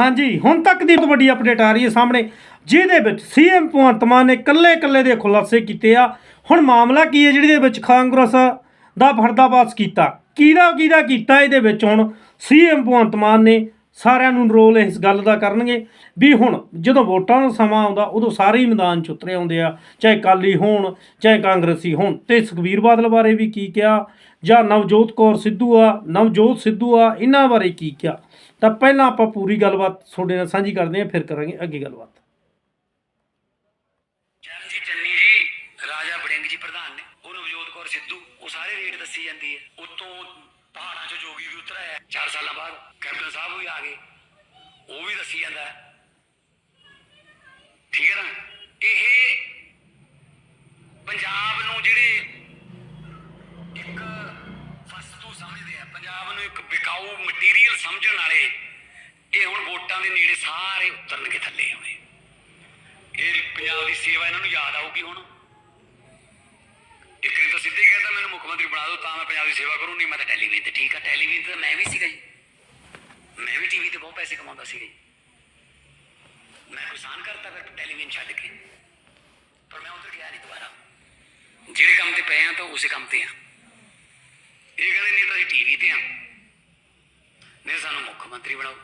ਹਾਂਜੀ, ਹੁਣ ਤੱਕ ਦੀ ਬਹੁਤ ਵੱਡੀ ਅਪਡੇਟ ਆ ਰਹੀ ਹੈ ਸਾਹਮਣੇ, ਜਿਹਦੇ ਵਿੱਚ ਸੀਐਮ ਭਗਵੰਤ ਮਾਨ ਨੇ ਕੱਲੇ-ਕੱਲੇ ਦੇ ਖੁਲਾਸੇ ਕੀਤੇ ਆ। ਹੁਣ ਮਾਮਲਾ ਕੀ ਹੈ, ਜਿਹਦੇ ਵਿੱਚ ਕਾਂਗਰਸ ਦਾ ਫਰਦਾਬਾਸ ਕੀਤਾ? ਕਿਹਦਾ ਕਿਹਦਾ ਕੀਤਾ? ਇਹਦੇ ਵਿੱਚ ਹੁਣ ਸੀਐਮ ਭਗਵੰਤ ਮਾਨ ਨੇ ਸਾਰਿਆਂ ਨੂੰ ਰੋਲ ਇਸ ਗੱਲ ਦਾ ਕਰਨਗੇ ਵੀ ਹੁਣ ਜਦੋਂ ਵੋਟਾਂ ਦਾ ਸਮਾਂ ਆਉਂਦਾ, ਉਦੋਂ ਸਾਰੇ ਹੀ ਮੈਦਾਨ 'ਚ ਉਤਰੇ ਆਉਂਦੇ ਆ। ਚਾਹੇ ਕਾਲੀ ਹੋਣ, ਚਾਹੇ ਕਾਂਗਰਸੀ ਹੋਣ। ਤੇ ਸੁਖਬੀਰ ਬਾਦਲ ਬਾਰੇ ਵੀ ਕੀ ਕਿਹਾ? ਜਾਂ ਨਵਜੋਤ ਕੌਰ ਸਿੱਧੂ ਆ, ਨਵਜੋਤ ਸਿੱਧੂ ਆ, ਇਹਨਾਂ ਬਾਰੇ ਕੀ ਕਿਹਾ? ਤਾਂ ਪਹਿਲਾਂ ਆਪਾਂ ਪੂਰੀ ਗੱਲਬਾਤ ਤੁਹਾਡੇ ਨਾਲ ਸਾਂਝੀ ਕਰਦੇ ਹਾਂ, ਫਿਰ ਕਰਾਂਗੇ ਅੱਗੇ ਗੱਲਬਾਤ। ਚਰਨਜੀਤ ਚੰਨੀ ਜੀ, ਰਾਜਾ ਬੜਿੰਗ ਜੀ ਪ੍ਰਧਾਨ ਨੇ, ਉਹ ਨਵਜੋਤ ਕੌਰ ਸਿੱਧੂ, ਉਹ ਸਾਰੇ ਰੇਟ ਦੱਸੀ ਜਾਂਦੀ ਹੈ। ਉਤੋਂ ਪਹਾੜਾਂ ਚ ਜੋਗੀ ਵੀ ਉਤਰ ਆਇਆ 4 ਸਾਲਾਂ ਬਾਅਦ ਕੈਪਟਨ ਸਾਹਿਬ ਵੀ ਆ ਗਏ, ਉਹ ਵੀ ਦੱਸੀ ਜਾਂਦਾ ਹੈ ਠੀਕ ਹੈ ਨਾ ਇਹ ਪੰਜਾਬ ਨੂੰ ਜਿਹੜੇ ਇੱਕ ਵਸਤੂ ਸਮਝਦੇ ਆ। ਪੰਜਾਬ ਨੂੰ ਇੱਕ ਵਿਕਾਊ ਮਟੀਰੀਅਲ ਸਮਝਣ ਵਾਲੇ ਇਹ ਹੁਣ ਵੋਟਾਂ ਦੇ ਨੇੜੇ ਸਾਰੇ ਉਤਰਨਗੇ ਥੱਲੇ ਹੁਣੇ। ਇਹ ਪੰਜਾਬ ਦੀ ਸੇਵਾ ਇਹਨਾਂ ਨੂੰ ਯਾਦ ਆਊਗੀ ਹੁਣ। ਇੱਕ ਨੇ ਤਾਂ ਸਿੱਧੇ ਕਹਿੰਦਾ ਮੈਨੂੰ ਮੁੱਖ ਮੰਤਰੀ ਬਣਾ ਦਿਓ, ਤਾਂ ਮੈਂ ਪੰਜਾਬ ਦੀ ਸੇਵਾ ਕਰੂੰ, ਨਹੀਂ ਮੈਂ ਤਾਂ ਟੈਲੀਵਿਜ਼ਨ ਤੇ ਠੀਕ ਆ। ਟੈਲੀਵਿਜ਼ਨ ਤੇ ਮੈਂ ਵੀ ਸੀਗਾ ਜੀ। ਮੈਂ ਵੀ ਟੀਵੀ ਤੇ ਬਹੁਤ ਪੈਸੇ ਕਮਾਉਂਦਾ ਸੀਗਾ ਜੀ। ਮੈਂ ਕਿਸਾਨ ਕਰਤਾ, ਫਿਰ ਟੈਲੀਵਿਜ਼ਨ ਛੱਡ ਕੇ। ਪਰ ਮੈਂ ਉਧਰ ਗਿਆ ਨਹੀਂ ਦੁਬਾਰਾ। ਜਿਹੜੇ ਕੰਮ ਤੇ ਪਏ ਆ, ਤਾਂ ਉਸੇ ਕੰਮ ਤੇ ਆ ਇਹ ਕਹਿੰਦੇ ਨਹੀਂ ਤਾਂ ਅਸੀਂ ਟੀਵੀ ਤੇ ਆ ਨਹੀਂ ਸਾਨੂੰ ਮੁੱਖ ਮੰਤਰੀ ਬਣਾਓ।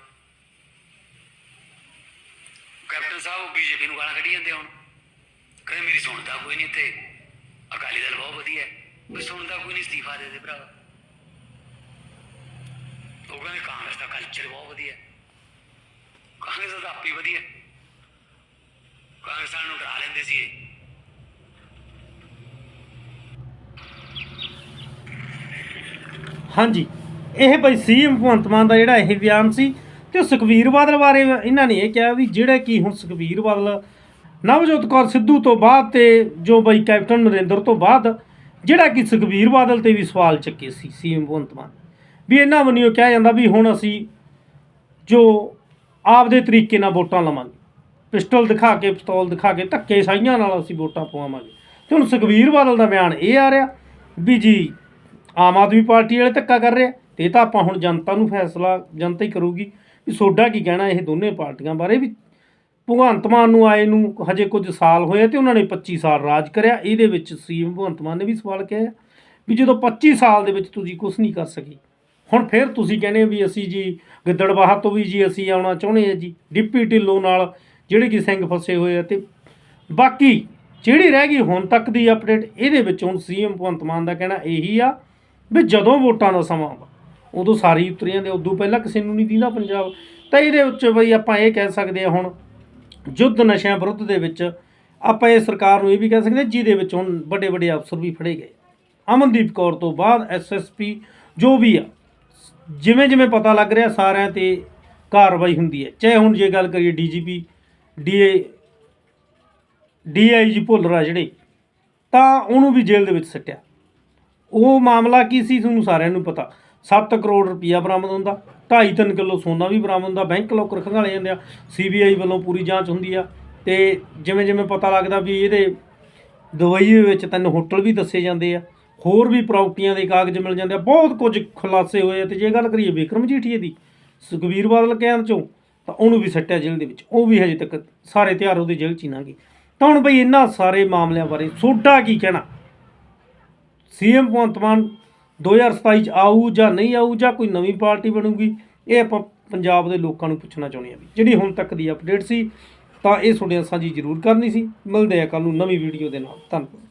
ਕੈਪਟਨ ਸਾਹਿਬ ਬੀਜੇਪੀ ਨੂੰ ਗਾਲਾਂ ਕੱਢੀ ਜਾਂਦੇ ਹੁਣ। ਕਹਿੰਦੇ ਮੇਰੀ ਸੁਣਦਾ ਕੋਈ ਨਹੀਂ ਇੱਥੇ। ਅਕਾਲੀ ਦਲ ਬਹੁਤ ਵਧੀਆ ਹੈ। ਕੋਈ ਸੁਣਦਾ ਕੋਈ ਨਹੀਂ ਅਸਤੀਫਾ ਦੇ ਦੇ ਭਰਾ। ਉਹ ਕਹਿੰਦੇ ਕਾਂਗਰਸ ਦਾ ਕਲਚਰ ਬਹੁਤ ਵਧੀਆ ਕਾਂਗਰਸ ਦਾ ਆਪੀ ਵਧੀਆ ਕਾਂਗਰਸ ਨੂੰ ਡਰਾ ਲੈਂਦੇ ਸੀ ਇਹ। ਹਾਂਜੀ। ਇਹ ਬਈ ਸੀਐਮ ਭਗਵੰਤ ਮਾਨ ਦਾ ਜਿਹੜਾ ਇਹ ਬਿਆਨ ਸੀ ਤੇ ਸੁਖਬੀਰ ਬਾਦਲ ਬਾਰੇ ਇਹਨਾਂ ਨੇ ਇਹ ਕਿਹਾ ਵੀ ਜਿਹੜਾ ਕਿ ਹੁਣ ਸੁਖਬੀਰ ਬਾਦਲ, ਨਵਜੋਤ ਕੌਰ ਸਿੱਧੂ ਤੋਂ ਬਾਅਦ ਤੇ ਜੋ ਬਈ ਕੈਪਟਨ ਨਰਿੰਦਰ ਤੋਂ ਬਾਅਦ, ਜਿਹੜਾ ਕਿ ਸੁਖਬੀਰ ਬਾਦਲ ਤੇ ਵੀ ਸਵਾਲ ਚੱਕੇ ਸੀ ਸੀਐਮ ਭਗਵੰਤ ਮਾਨ। ਵੀ ਇਹਨਾਂ ਵੱਲੋਂ ਕਿਹਾ ਜਾਂਦਾ ਵੀ ਹੁਣ ਅਸੀਂ ਜੋ ਆਪਦੇ ਤਰੀਕੇ ਨਾਲ ਵੋਟਾਂ ਲਵਾਂਗੇ, ਪਿਸਟਲ ਦਿਖਾ ਕੇ, ਪਿਸਤੌਲ ਦਿਖਾ ਕੇ, ਧੱਕੇ ਸਾਈਆਂ ਨਾਲ ਅਸੀਂ ਵੋਟਾਂ ਪਵਾਵਾਂਗੇ। ਤੇ ਹੁਣ ਸੁਖਬੀਰ ਬਾਦਲ ਦਾ ਬਿਆਨ ਇਹ ਆ ਰਿਹਾ ਵੀ ਜੀ ਆਮ ਆਦਮੀ ਪਾਰਟੀ ਵਾਲੇ ਧੱਕਾ ਕਰ ਰਹੇ। ਤੇ ਇਹ ਤਾਂ ਆਪਾਂ ਹੁਣ ਜਨਤਾ ਨੂੰ ਫੈਸਲਾ, ਜਨਤਾ ਹੀ ਕਰੂਗੀ ਵੀ ਸੋਡਾ ਕੀ ਕਹਿਣਾ ਇਹ ਦੋਨੇ ਪਾਰਟੀਆਂ ਬਾਰੇ ਵੀ। ਭਗਵੰਤ ਮਾਨ ਨੂੰ ਆਏ ਨੂੰ ਹਜੇ ਕੁਝ ਸਾਲ ਹੋਏ ਆ ਤੇ ਉਹਨਾਂ ਨੇ 25 ਸਾਲ ਰਾਜ ਕਰਿਆ। ਇਹਦੇ ਵਿੱਚ ਸੀਐਮ ਭਗਵੰਤ ਮਾਨ ਨੇ ਵੀ ਸਵਾਲ ਕਿਹਾ ਵੀ ਜਦੋਂ 25 ਸਾਲ ਦੇ ਵਿੱਚ ਤੁਸੀਂ ਕੁਝ ਨਹੀਂ ਕਰ ਸਕੀ, ਹੁਣ ਫਿਰ ਤੁਸੀਂ ਕਹਿੰਦੇ ਵੀ ਅਸੀਂ ਜੀ ਗਿੱਦੜਬਾਹਾ ਤੋਂ ਵੀ ਜੀ ਅਸੀਂ ਆਉਣਾ ਚਾਹੁੰਦੇ ਆ ਜੀ ਡਿਪਟੀ ਢਿੱਲੋਂ ਨਾਲ ਜਿਹੜੇ ਕਿ ਸਿੰਘ ਫਸੇ ਹੋਏ ਆ ਤੇ ਬਾਕੀ ਜਿਹੜੀ ਰਹਿ ਗਈ ਹੁਣ ਤੱਕ ਦੀ ਅਪਡੇਟ ਇਹਦੇ ਵਿੱਚ ਹੁਣ ਸੀਐਮ ਭਗਵੰਤ ਮਾਨ ਦਾ ਕਹਿਣਾ ਇਹੀ ਆ ਵੀ ਜਦੋਂ ਵੋਟਾਂ ਦਾ ਸਮਾਂ ਆਉਂਦਾ ਉਦੋਂ ਸਾਰੀ ਉਤਰੀਆਂ ਦੇ ਉਦੋਂ ਪਹਿਲਾਂ ਕਿਸੇ ਨੂੰ ਨਹੀਂ ਦਿੰਦਾ ਪੰਜਾਬ। ਤਾਂ ਇਹਦੇ ਵਿੱਚ ਬਈ ਆਪਾਂ ਇਹ ਕਹਿ ਸਕਦੇ ਹਾਂ ਹੁਣ ਯੁੱਧ ਨਸ਼ਿਆਂ ਵਿਰੁੱਧ ਦੇ ਵਿੱਚ ਆਪਾਂ ਇਹ ਸਰਕਾਰ ਨੂੰ ਇਹ ਵੀ ਕਹਿ ਸਕਦੇ ਹਾਂ, ਜਿਹਦੇ ਵਿੱਚ ਹੁਣ ਵੱਡੇ ਵੱਡੇ ਅਫਸਰ ਵੀ ਫੜੇ ਗਏ। ਅਮਨਦੀਪ ਕੌਰ ਤੋਂ ਬਾਅਦ ਐਸਐਸਪੀ ਜੋ ਵੀ ਆ ਜਿਵੇਂ ਜਿਵੇਂ ਪਤਾ ਲੱਗ ਰਿਹਾ ਸਾਰਿਆਂ ਤੇ ਕਾਰਵਾਈ ਹੁੰਦੀ ਹੈ। ਚਾਹੇ ਹੁਣ ਜੇ ਗੱਲ ਕਰੀਏ ਡੀਜੀਪੀ ਡੀਏ ਡੀਆਈਜੀ ਭੁੱਲਰ ਆ ਜਿਹੜੇ ਤਾਂ ਉਹਨੂੰ ਵੀ ਜੇਲ੍ਹ ਦੇ ਵਿੱਚ ਸੱਟਿਆ। ਉਹ ਮਾਮਲਾ ਕੀ ਸੀ ਤੁਹਾਨੂੰ ਸਾਰਿਆਂ ਨੂੰ ਪਤਾ। 7 ਕਰੋੜ ਰੁਪਈਆ ਬਰਾਮਦ ਹੁੰਦਾ 2.5 ਕਿਲੋ ਸੋਨਾ ਵੀ ਬਰਾਮਦ ਹੁੰਦਾ, ਬੈਂਕ ਲੋਕਰ ਖੰਗਾਲੇ ਜਾਂਦੇ ਆ, ਸੀਬੀਆਈ ਵੱਲੋਂ ਪੂਰੀ ਜਾਂਚ ਹੁੰਦੀ ਆ, ਤੇ ਜਿਵੇਂ ਜਿਵੇਂ ਪਤਾ ਲੱਗਦਾ ਵੀ ਇਹਦੇ ਦੁਬਈ ਦੇ ਵਿੱਚ ਤਿੰਨ ਹੋਟਲ ਵੀ ਦੱਸੇ ਜਾਂਦੇ ਆ, ਹੋਰ ਵੀ ਪ੍ਰਾਪਰਟੀਆਂ ਦੇ ਕਾਗਜ਼ ਮਿਲ ਜਾਂਦੇ ਆ, ਬਹੁਤ ਕੁਝ ਖੁਲਾਸੇ ਹੋਏ ਆ, ਤੇ ਜੇ ਗੱਲ ਕਰੀਏ ਵਿਕਰਮ ਜੀਠੀਏ ਦੀ, ਸੁਖਬੀਰ ਬਾਦਲ ਕਹਿਣ ਚੋਂ, ਤਾਂ ਉਹਨੂੰ ਵੀ ਸੱਟਿਆ ਜੇਲ੍ਹ ਦੇ ਵਿੱਚ, ਉਹ ਵੀ ਹਜੇ ਤੱਕ ਸਾਰੇ ਤਿਉਹਾਰ ਉਹਦੇ ਜੇਲ੍ਹ ਚ ਹੀ ਲੰਘੇ। ਤਾਂ ਹੁਣ ਬਈ ਇਹਨਾਂ ਸਾਰੇ ਮਾਮਲਿਆਂ ਬਾਰੇ ਸੋਡਾ ਕੀ ਕਹਿਣਾ? ਸੀਐਮ ਭਗਵੰਤ ਮਾਨ 2027 ਚ ਆਊ ਜਾਂ ਨਹੀਂ ਆਊ ਜਾਂ ਕੋਈ ਨਵੀਂ ਪਾਰਟੀ ਬਣੂਗੀ, ਇਹ ਆਪਾਂ ਪੰਜਾਬ ਦੇ ਲੋਕਾਂ ਨੂੰ ਪੁੱਛਣਾ ਚਾਹੁੰਦੇ ਆ ਵੀ ਜਿਹੜੀ ਹੁਣ ਤੱਕ ਦੀ ਅਪਡੇਟ ਸੀ, ਤਾਂ ਇਹ ਤੁਹਾਡੇ ਨਾਲ ਸਾਂਝੀ ਜ਼ਰੂਰ ਕਰਨੀ ਸੀ। ਮਿਲਦੇ ਆ ਕੱਲ ਨੂੰ ਨਵੀਂ ਵੀਡੀਓ ਦੇ ਨਾਲ। ਧੰਨਵਾਦ।